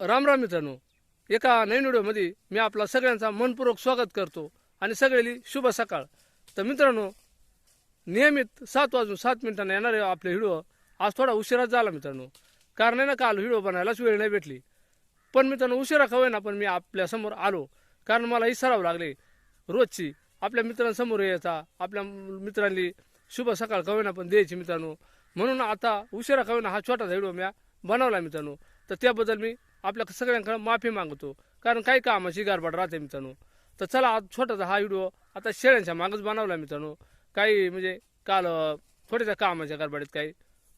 राम राम मित्रांनो एका नवीन व्हिडिओमध्ये मी आपला सगळ्यांचा मनपूर्वक स्वागत करतो आणि सगळ्याली शुभ सकाळ. तर मित्रांनो नियमित सात वाजून सात मिनिटांना येणारे आपले व्हिडिओ आज थोडा उशिराच झाला मित्रांनो. कारण ना काल व्हिडिओ बनायलाच वेळ नाही भेटली. पण मित्रांनो उशिरा खवय ना पण मी आपल्यासमोर आलो. कारण मला ही सराव लागले. रोजची आपल्या मित्रांसमोर यायचा आपल्या मित्रांनी शुभ सकाळ कवेना पण द्यायची मित्रांनो. म्हणून आता उशिरा कवेना हा छोटासा व्हिडिओ मी बनवला मित्रांनो. तर त्याबद्दल मी आपल्या सगळ्यांकडे माफी मागतो. कारण काही कामाची गारबाड राहते मित्रांनो. तर चला आज छोटासा हा व्हिडिओ आता शेळ्यांच्या मागच बनवला मित्रांनो. काही म्हणजे काल थोड्याशा कामाच्या गडबडीत काही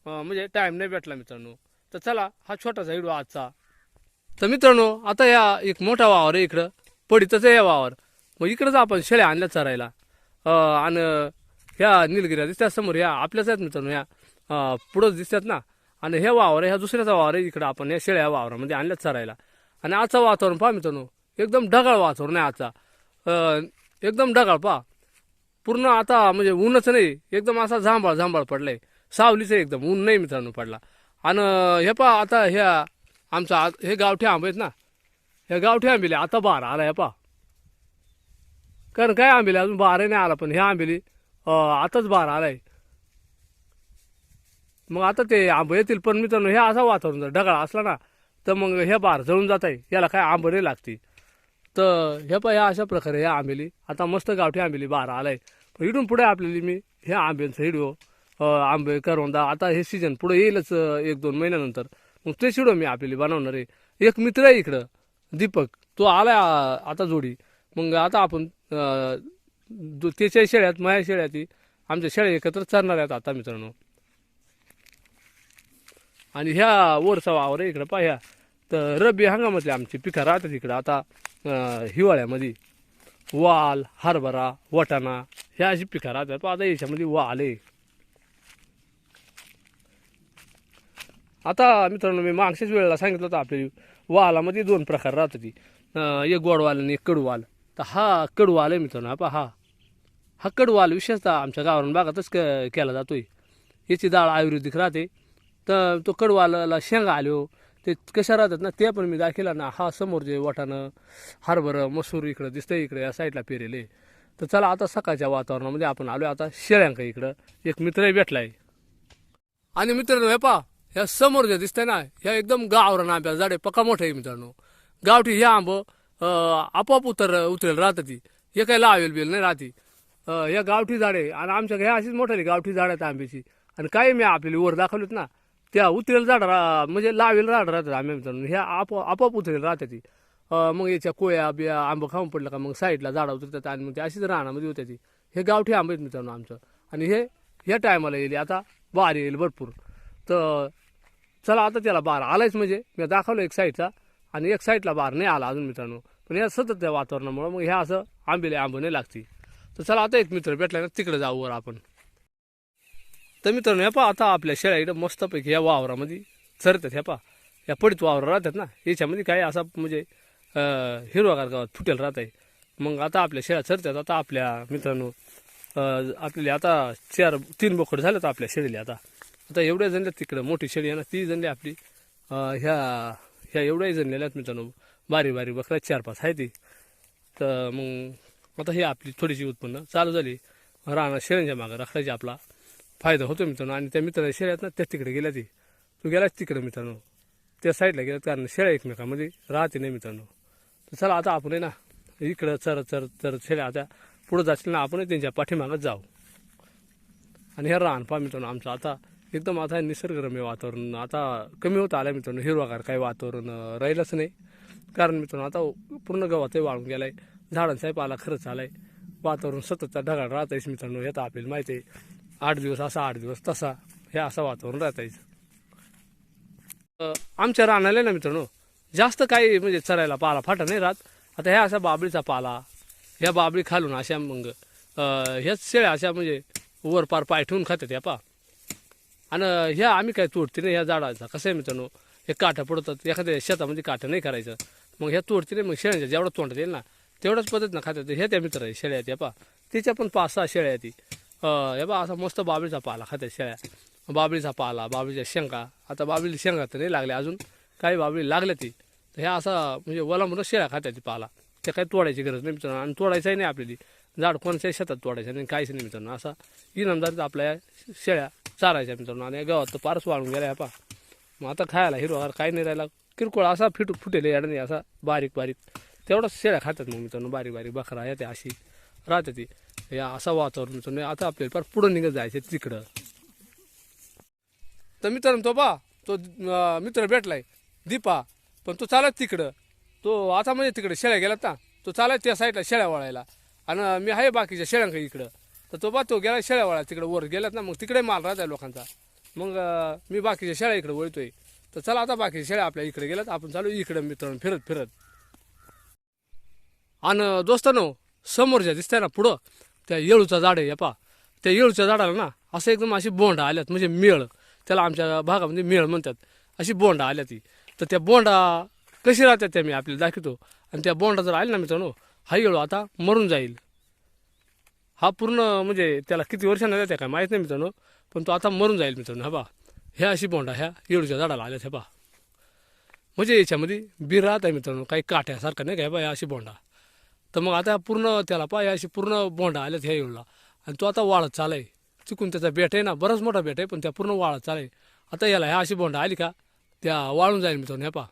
म्हणजे टाईम नाही भेटला मित्रांनो. तर चला हा छोटासा व्हिडिओ आजचा. तर मित्रांनो आता या एक मोठा वावर आहे इकडं. पडीतच आहे या वावर. मग इकडंच आपण शेळ्या आणल्या चरायला. आणि ह्या निलगिऱ्या दिसतात समोर ह्या आपल्याच आहेत मित्रांनो ह्या पुढंच दिसतात ना. आणि हे वावर आहे ह्या दुसऱ्याचा वावर आहे इकडं आपण या शेळ्या वावरामध्ये आणल्याच चरायला. आणि आजचं वातावरण पहा मित्रांनो एकदम ढगाळ वातावरण आहे आजचा. एकदम ढगाळ पहा. पूर्ण आता म्हणजे ऊनच नाही एकदम असा जांभळ जांभळ पडलाय. सावलीचं आहे एकदम ऊन नाही मित्रांनो पडला. आणि हे पहा आता ह्या आमचा आ- हे गावठी आंबे आहेत ना हे गावठी आंबेले आता बार आला हे पहा. कारण काय आंबेले अजून बारा नाही आला पण हे आंबेली आताच बार आलाय. मग आता ते आंब येतील पण मित्रांनो हे असा वातावरण जर ढगाळ असला ना तर मग हे बार जळून जात आहे. याला काय आंब नाही लागते तर हे पहा ह्या अशा प्रकारे ह्या आंबेली आता मस्त गावठी आंबेली बार आलाय. पण इथून पुढे आपल्याला मी ह्या आंब्यांचा व्हिडिओ आंबे करवंदा आता हे सीजन पुढे येईलच एक दोन महिन्यानंतर. मग ते शिडो मी आपल्याला बनवणार आहे. एक मित्र आहे इकडं दीपक. तो आलाय आता जोडी. मग आता आपण त्याच्या शेळ्यात माझ्या शेळ्यात आमच्या शेळ्या एकत्र चरणार आहेत आता मित्रांनो. आणि ह्या वरचा वावर आहे इकडं पाह्या तर रब्बी हंगामातले आमची पिकं राहतात इकडं. आता हिवाळ्यामध्ये वाल हरभरा वटाणा ह्या अशी पिकं राहतात. पण आता याच्यामध्ये वाल आहे. आता मित्रांनो मी मागच्याच वेळेला सांगितलं होतं आपली वालामध्ये दोन प्रकार राहतात. ती एक गोडवाल आणि एक कडवाल. तर हा कडवाल आहे मित्रांनो हा पहा हा. हा कडवाल विशेषतः आमच्या गावरान भागातच क केला जातोय. याची डाळ आयुर्वेदिक राहते. तर तो कडवालाला शेंगा आलो ते कशा राहतात ना ते पण मी दाखिला ना. हा समोर जे वाटाणं हरभरं मसूर इकडं दिसतंय इकडे या साईडला पेरेले. तर चला आता सकाळच्या वातावरणामध्ये आपण आलो आता शेळ्यांका इकडं. एक मित्रही भेटलाय. आणि मित्रांनो हे पा ह्या समोर जे दिसतंय ना ह्या एकदम गावरान आंब्या. झाडे पक्का मोठे आहे मित्रांनो. गावठी हे आंब आपोआप उतर उतरेल राहतं ती. हे काही लावेल बिल नाही राहती. या ह्या गावठी झाडे आणि आमच्या ह्या अशीच मोठी गावठी झाड आहेत आंब्याची. आणि काही मी आपल्याला वर दाखवलीत ना त्या उतरेल झाड रा म्हणजे लावेल झाड राहतात आंब्या मित्रांनो ह्या आपोआप आपोआप उतरेल राहतात ती. मग याच्या कोया बिया आंबं खाऊन पडलं का मग साईडला झाडं उतरतात आणि मग ते अशीच रानामध्ये होत्या ती. हे गावठी आंबे आहेत मित्रांनो आमचं. आणि हे ह्या टायमाला येईल. आता बार येईल भरपूर. तर चला आता त्याला बार आलायच म्हणजे. मी दाखवलं एक साईडचा. आणि एक साईडला बार नाही आला अजून मित्रांनो. पण या सतत त्या वातावरणामुळं मग ह्या असं आंबेले आंबे नाही लागते. तर चला आता एक मित्र भेटला ना तिकडे जाऊ वर आपण. तर मित्रांनो ह्या पहा आता आपल्या शेळ्या इकडं मस्तपैकी या वावरामध्ये चरतात. ह्या पहा या पडीत वावर राहतात ना. याच्यामध्ये काही असा म्हणजे हिरवागार गावात फुटेल राहत आहे मग आता आपल्या शेळ्या चरतात. आता आपल्या मित्रांनो आपल्याला आता चार तीन बोकड झालेत आपल्या शेळीला आता. आता एवढ्या जणल्या तिकडं मोठी शेळी आहे ना ती जणली आपली ह्या ह्या एवढ्याही जणलेल्या आहेत मित्रांनो बारी बारी बकऱ्या चार पाच आहे ती. तर मग आता ही आपली थोडीशी उत्पन्न चालू झाली. राहणार शेळ्यांच्या मागं राखायची आपला. फायदा होतो मित्रांनो. आणि त्या मित्राच्या शेळ्यात ना त्या तिकडे गेल्या ती. तू गेलाच तिकडे मित्रांनो. त्या साईडला गेल्यात कारण शेळ्या एकमेकांमध्ये राहते नाही मित्रांनो. तर चला आता आपण आहे ना इकडं चर चर चर शेळ्या आता पुढं जाशील ना आपण त्यांच्या पाठीमागच जाऊ. आणि हे रान पहा मित्रांनो आमचं आता एकदम आता निसर्गरम्य वातावरण. आता कमी होत आलं मित्रांनो हिरवागार काही वातावरण राहिलंच नाही. कारण मित्रांनो आता पूर्ण गव्हातही वाळून गेलाय. झाडांचाही पाला खरंच आलाय. वातावरण सततचा ढगाळ राहतायच मित्रांनो हे तर आपल्याला माहिती आहे. आठ दिवस असा आठ दिवस तसा. हे असं वातावरण राहतायच आमच्या रानाला ना मित्रांनो जास्त काही म्हणजे चरायला पाला फाटा नाही राहत. आता ह्या असा बाबळीचा पाला ह्या बाबळी खालून अशा मग ह्या ह्याच शेळ्या अशा म्हणजे वर पार पाय ठेवून खातात ह्या पा. आणि ह्या आम्ही काय तोडते नाही ह्या झाडाचा. कसं आहे मित्रांनो हे काठं पडतात एखाद्या शेतामध्ये काठं नाही करायचं. मग ह्या तोडते नाही मग शेळ्यांच्या जेवढं तोंडात येईल ना तेवढ्याच ना खातात ह्या त्या मित्र आहे शेळ्या येते या पा. तिच्या पण पाच सहा शेळ्या येते ती. हे बा असा मस्त बाबळीचा पाला खातात शेळ्या. बाबळीचा पाला बाबळीच्या शेंगा. आता बाबळीला शेंगा तर नाही लागल्या अजून. काही बाबळी लागल्या ती. तर ह्या असा म्हणजे वलामधून शेळ्या खात्याची पाला. त्या काही तोडायची गरज नाही मित्रांनो. आणि तोडायचंही नाही आपल्याली. झाड कोणाच्याही शेतात तोडायचं नाही काहीच नाही मित्रांनो. असा इनामदारीत आपल्या शेळ्या चारायच्या मित्रांनो. आणि गावात तर पारच वाळून गेल्या पा मग आता खायला हिरवागार काही नाही राहिला. किरकोळ असा फिट फुटेल याडणे असा बारीक बारीक. तेवढाच शेळ्या खातात मग मित्रांनो. बारीक बारीक बकरा येते अशी. राहते ती. या असा वातावरण नाही आता आपल्याला फार पुढं निघत जायचं तिकडं. तर मित्र तो बा तो मित्र भेटलाय दीपा पण तो चालत तिकडं. तो आता म्हणजे तिकडे शेळ्या गेलात ना तो चालत त्या साईडला शेळ्या वळायला. आणि मी आहे बाकीच्या शेळ्यांकडे इकडं. तर तो बा तो गेला शेळ्या वळा तिकडे वर गेलात ना मग तिकडे माल राहत आहे लोकांचा. मग मी बाकीच्या शेळ्या इकडे वळतोय. तर चला आता बाकीच्या शेळ्या आपल्या इकडे गेल्यात. आपण चालू इकडं मित्रांनो फिरत फिरत. आणि दोस्तानो समोरच्या दिसतंय ना पुढं? त्या येळूचं झाड आहे पा त्या येळूच्या झाडाला ना असं एकदम अशी बोंडा आल्यात म्हणजे मेळ. त्याला आमच्या भागामध्ये मेळ म्हणतात. अशी बोंडा आल्या ती तर त्या बोंडा कशी राहतात त्या मी आपल्याला दाखवतो. आणि त्या बोंडा जर आले ना मित्रांनो हा येळू आता मरून जाईल. हा पूर्ण म्हणजे त्याला किती वर्षांना जाते काय माहीत नाही मित्रांनो पण तो आता मरून जाईल मित्रांनो हा बा ह्या अशी बोंडा ह्या येळूच्या झाडाला आल्यात हे बा म्हणजे याच्यामध्ये बी राहत आहे मित्रांनो काही काठ्यासारखं नाही काय बा ह्या अशी बोंडा. तर मग आता पूर्ण त्याला पाय अशी पूर्ण बोंडा आल्यात ह्या येऊला आणि तो आता वाळत चालाय चुकून त्याचा बेट आहे ना बराच मोठा बेट आहे पण त्या पूर्ण वाळत चालाय आता याला ह्या अशी बोंडा आली का त्या वाळून जाईल मित्रांनो ह्या पा.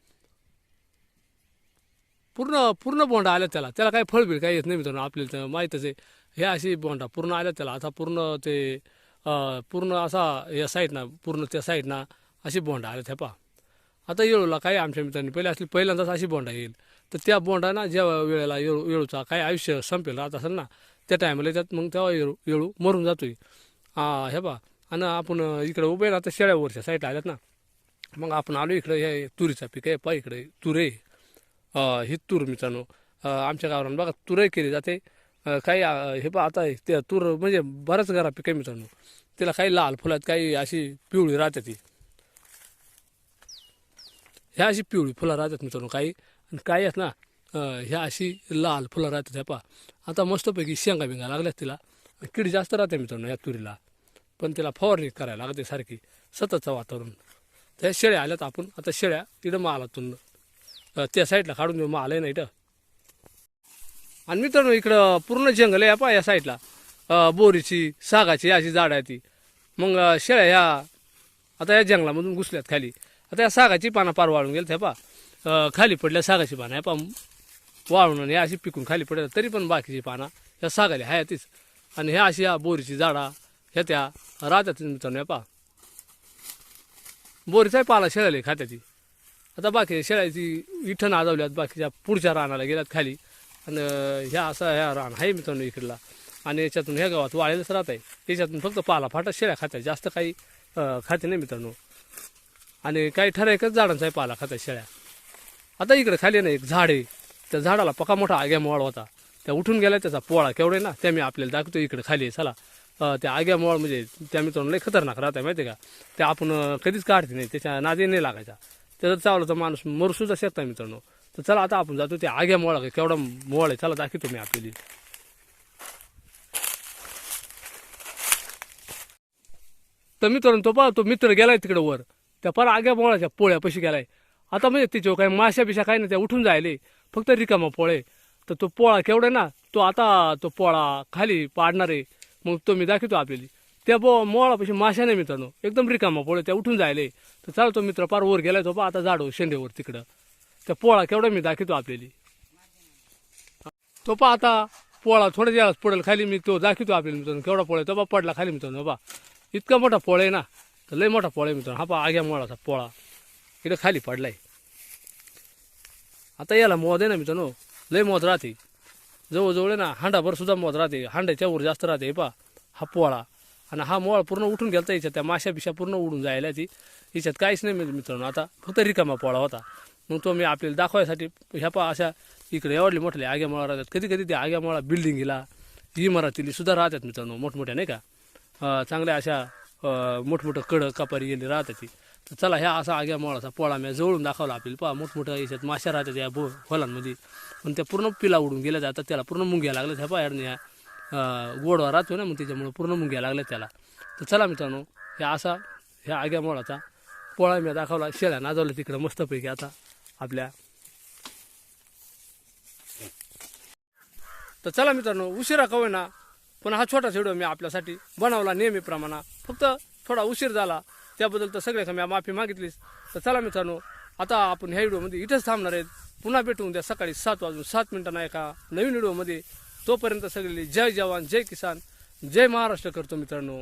पूर्ण पूर्ण बोंडा आल्या त्याला. त्याला काही फळबीळ काही येत नाही मित्रांनो आपल्याला तर माहीतच आहे. ह्या अशी बोंडा पूर्ण आल्या त्याला. आता पूर्ण ते पूर्ण असा या साईडना पूर्ण त्या साईडना अशी बोंडा आल्या ह्या पा. आता येळूला काही आमच्या मित्रांनी पहिले असली पहिल्यांदाच अशी बोंडा येईल. तर त्या बोंडा ना ज्या वेळेला येळू येळूचा काय आयुष्य संपेल राहत असेल ना त्या टायमाला त्यात मग तेव्हा येळू येळू मरून जातोय. हा हे बा आणि आपण इकडे उभे आहे ना आता शेळ्यावरच्या साईडला आल्यात ना मग आपण आलो इकडे हे तुरीचा पीक आहे पा इकडे तुरे. ही तूर मित्रांनो आमच्या गावाला बघा तुरही केली जाते. काही हे पा आता त्या तूर म्हणजे बऱ्याच घरा पीक आहे मित्रांनो. त्याला काही लाल फुलं आहेत काही अशी पिवळी राहते ती. ह्या अशी पिवळी फुलं राहतात मित्रांनो काही. आणि काय आहेत ना ह्या अशी लाल फुलं राहतात ह्या पा आता मस्तपैकी शेंगा बिंगा लागल्यात तिला. कीड जास्त राहते मित्रांनो या तुरीला. पण तिला फवारणी करायला लागते सारखी सततचं वातावरण. त्या शेळ्या आल्यात आपण. आता शेळ्या तिथं मालातून त्या साईडला काढून देऊ. माल आहे ना इथं. आणि मित्रांनो इकडं पूर्ण जंगल आहे पा या साईडला. बोरीची सागाची अशी झाड आहे ती. मग शेळ्या ह्या आता या जंगलामधून घुसल्यात खाली. आता या सागाची पानं पार वाळून गेल्या पा खाली पडल्या सागाची पानं. आहे पा वाळून आणि अशी पिकून खाली पडल्या तरी पण बाकीची पानं ह्या सागाली आहे तीच आणि ह्या अशी या बोरीची झाडा ह्या त्या राहतात मित्रांनो पा बोरीचाही पाला शेळ्याला खात्याची. आता बाकी शेळ्याची इठण आजवल्यात बाकीच्या पुढच्या रानाला गेल्यात खाली. आणि ह्या असा ह्या रान आहे मित्रांनो इकडला. आणि याच्यातून ह्या गावात वाळेलच राहत आहे याच्यातून फक्त पाला फाटा शेळ्या खात्या जास्त काही खाते नाही मित्रांनो. आणि काही ठराविकच झाडांचा आहे पाला खात्या शेळ्या. आता इकडे खाली ना एक झाड. आहे त्या झाडाला पका मोठा आग्या मोळ होता. त्या उठून गेला त्याचा पोळा केवढे ना त्या मी आपल्याला दाखवतो इकडे खाली. आहे, चला त्या आग्या मोळ म्हणजे त्या मित्रांनो लई खतरनाक राहत आहे माहिती आहे का? त्या आपण कधीच काढते नाही त्याच्या नादी नाही लागायचा. त्याचं चावला तर माणूस मरू सुद्धा शकता मित्रांनो. तर चला आता आपण जातो त्या आग्या मोळा केवढा मोळ आहे चला दाखवतो मी आपल्याला. तर मित्रांनो तो पहा तो मित्र गेलाय तिकडे वर. त्या पर आग्या मोळाच्या पोळ्यापाशी गेलाय. आता म्हणजे तिच्यावर काही माश्या बिशा काही नाही त्या उठून जायले. फक्त रिकामा पोळे. तर तो पोळा केवढा आहे ना तो आता तो पोळा खाली पाडणार. आहे मग तो मी दाखवतो आपल्याला. त्या पो मोळापाशी माश्या नाही मित्रांनो एकदम रिकामा पोळे त्या उठून जायले. तर चालतो तो मित्र पार वर गेलाय तो पहा आता जाडो शेंडेवर तिकडं. त्या पोळा केवढा मी दाखवतो आपल्याला. तो पहा आता पोळा थोड्या वेळात पडेल खाली मी तो दाखवतो आपल्याला मित्रांनो केवढा पोळा तो बा पडला खाली मित्रांनो बा इतका मोठा पोळा आहे ना तर लय मोठा पोळा आहे मित्रांनो. हा पहा आग्या मोळाचा पोळा. इकडे खाली पडलाय. आता याला मोद आहे ना मित्रांनो लय मोद राहते. जवळजवळ ना हांडाभर सुद्धा मोद राहते. हांड्याच्या वर जास्त राहते पा पहा हा पोळा. आणि हा मोळा पूर्ण उठून गेलता याच्यात त्या माश्या बिशा पूर्ण उडून जायला ती. याच्यात काहीच नाही मित्र- मित्रांनो आता फक्त रिकामा पोळा होता. मग तो मी आपल्याला दाखवायसाठी ह्या पहा अशा इकडे एवढले मोठले आग्या मोळा राहतात. कधी कधी त्या आग्या मोळा बिल्डिंगला इमारतीली सुद्धा राहतात मित्रांनो मोठमोठ्या नाही का? चांगल्या अशा मोठमोठं कडं कापारी गेली राहतात ती. तर चला ह्या असा आग्या मोळाचा पोळा मी जवळून दाखवला आपली पहा मोठमोठं याच्यात माश्या राहतात या बो खोलांमध्ये. पण त्या पूर्ण पिला उडून गेल्या जातात त्याला पूर्ण मुंग्या लागल्या ह्या पहा ह्या गोडवा राहतो ना मग त्याच्यामुळं पूर्ण मुंग्या लागल्या त्याला. तर चला मित्रांनो ह्या असा ह्या आग्या मोळाचा पोळा मी दाखवला. शेळ्या नाजवल्या तिकडं मस्तपैकी आता आपल्या. तर चला मित्रांनो उशिरा कवय ना पण हा छोटा व्हिडिओ मी आपल्यासाठी बनवला नेहमीप्रमाणे. फक्त थोडा उशीर झाला त्याबद्दल तर सगळ्या मी माफी मागितलीच. तर चला मित्रांनो आता आपण ह्या व्हिडिओमध्ये इथेच थांबणार आहेत. पुन्हा भेटू उद्या सकाळी सात वाजून सात मिनिटांना एका नवीन व्हिडिओमध्ये. तोपर्यंत सगळे जय जवान जय किसान जय महाराष्ट्र करतो मित्रांनो.